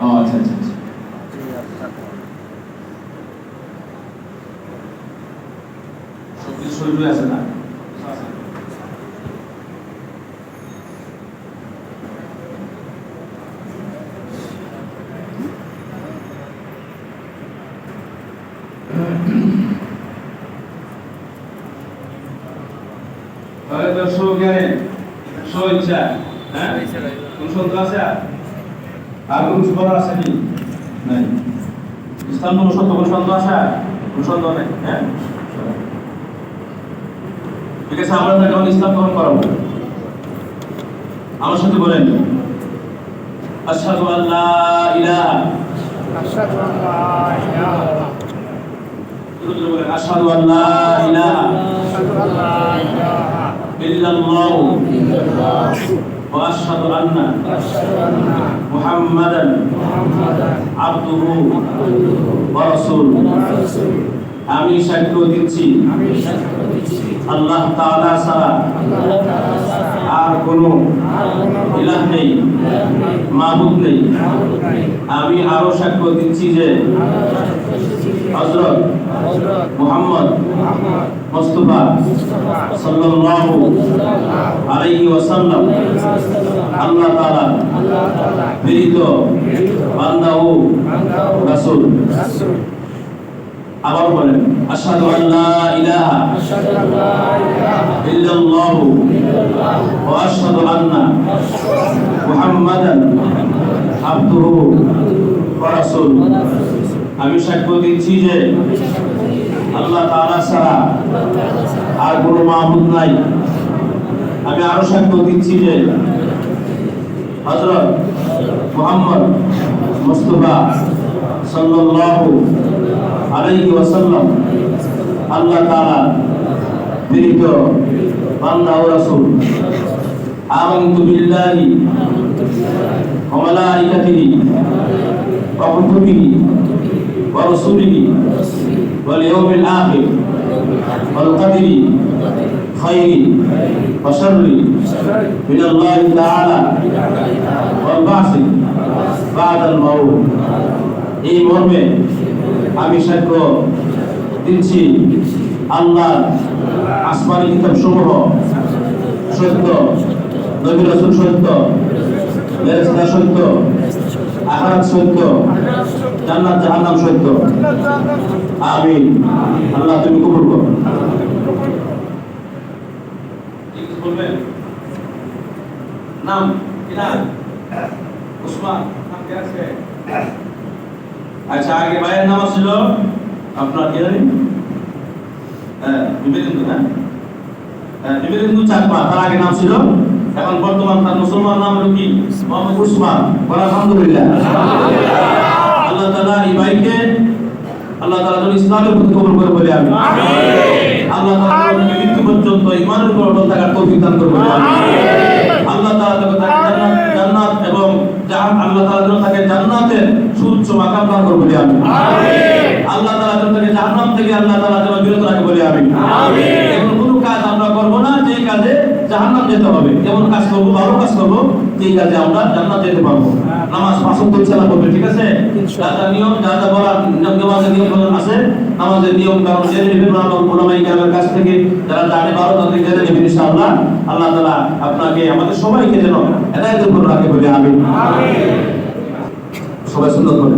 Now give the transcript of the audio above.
ও আচ্ছা আচ্ছা আচ্ছা। সব কিছু শরীরে আছে না? তো সুজ্ঞানে স্বইচ্ছা হ্যাঁ? কোন সন্দেহ আছে আর? আর কোনো কিছু করার আছে নাই। ইসলাম কোনো সত্য কোনো সন্দেহ আসা কোনো সন্দেহ নেই হ্যাঁ? ঠিক আছে আমরা তাকে এখন ইসলাম গ্রহণ করাবো। আমার সাথে বলেন। আশহাদু আল্লা ইলাহা। আশহাদু আল্লা ইলাহা আশহাদু আল্লা ইলাহা। আশহাদু আল্লা ইলাহা। إلا الله ওয়া আশহাদু আন্না أشهد أن মুহাম্মাদান محمدا আবদুহু عبده ওয়া রাসূলুহু ورسوله আমি সাক্ষ্য দিচ্ছি আমি সাক্ষ্য দিচ্ছি আল্লাহ তাআলা ছাড়া আল্লাহ তাআলা ছাড়া আর কোনো আর কোনো ইলাহ নেই ইলাহ নেই, মাবুদ নেই মাবুদ নেই। আমি আরো সাক্ষ্য দিচ্ছি যে হজরত মোহাম্মদ মোস্তফা সাল্লাল্লাহু আলাইহি ওয়াসাল্লাম, আল্লাহ তাআলা প্রেরিত বান্দা ও রাসূল। আবার বলেন, আশহাদু আল্লা ইলাহা ইল্লাল্লাহ ওয়া আশহাদু আন্না মুহাম্মাদান ওয়া রাসূলুহু। আমি সাক্ষ্য দিচ্ছি যে আল্লাহ তাআলা ছাড়া আর কোনো মাহবুদ নাই। আমি আরও সাক্ষ্য দিচ্ছি যে হযরত মুহাম্মদ মুস্তাফা সাল্লাল্লাহু আলাইহি ওয়াসাল্লাম আল্লাহ তাআলা প্রেরিত বান্দা ও রাসূল। আমানতু বিল্লাহি ওয়া মালাইকাতিহি ওয়া কুতুবিহি ওয়া রাসূলিহি ওয়াল ইয়াউমিল আখির ওয়াল কদরি খাইরি ওয়া শাররি من الله تعالى والبعث بعد الموت এই মর্মে আমি সাক্ষ্য দিচ্ছি আল্লাহ আসমানি কিতাব সমূহ সত্য নবী রাসূল সত্য ফেরেশতা সত্য আখিরাত সত্য জান্নাত জাহান্নাম সত্য। আমিন। আল্লাহ তুমি কবুল করো। নাম উসমান নাম? কি আছে? আচ্ছা আগে ভাইয়ের নাম ছিল? আপনার কি হ্যাঁ বিবেকেন্দু হ্যাঁ, বিবেকেন্দু চাকমা তার আগে নাম ছিল? এখন বর্তমান তার মুসলমান নাম হলো কি? মোহাম্মদ উসমান আলহামদুলিল্লাহ আল্লাহ তাআলা এই ভাইকে আল্লাহ তাআলা যেন ইসলামের প্রতি কবুল করে বলে আমি। আল্লাহ তাআলা মৃত্যু পর্যন্ত ইমানের উপর অটল থাকার তৌফিক দান করে আল্লাহ তাআলা তাকে জান্নাত এবং জাহান আল্লাহ তাআলা যেন তাকে জান্নাতের সুউচ্চ মাকাম দান করে বলে আমি। আল্লাহ তাআলা যেন তাকে জাহান্নাম থেকে আল্লাহ তাআলা যেন বিরত রাখে বলে আমি। এমন কোনো কাজ আমরা করব না যে কাজে জাহান্নাম যেতে হবে। এমন কাজ করব ভালো কাজ করব যে কাজে আমরা জান্নাত যেতে পারব। নামাজ পাঁচ ইনশাআল্লাহ পড়বে ঠিক আছে? যা যা নিয়ম যা যা বলার নামাজের নিয়ম কানুন আছে নামাজের নিয়ম কানুন জেনে নেবেন ওলামাই কেরামের কাছ থেকে। যারা জানে ভালো তাদের জেনে নেবেন ইনশাআল্লাহ। আল্লাহ তাআলা আপনাকে আমাদের সবাইকে যেন হেদায়েতের উপর রাখে বলে আমিন। সবাই সুন্দর করে।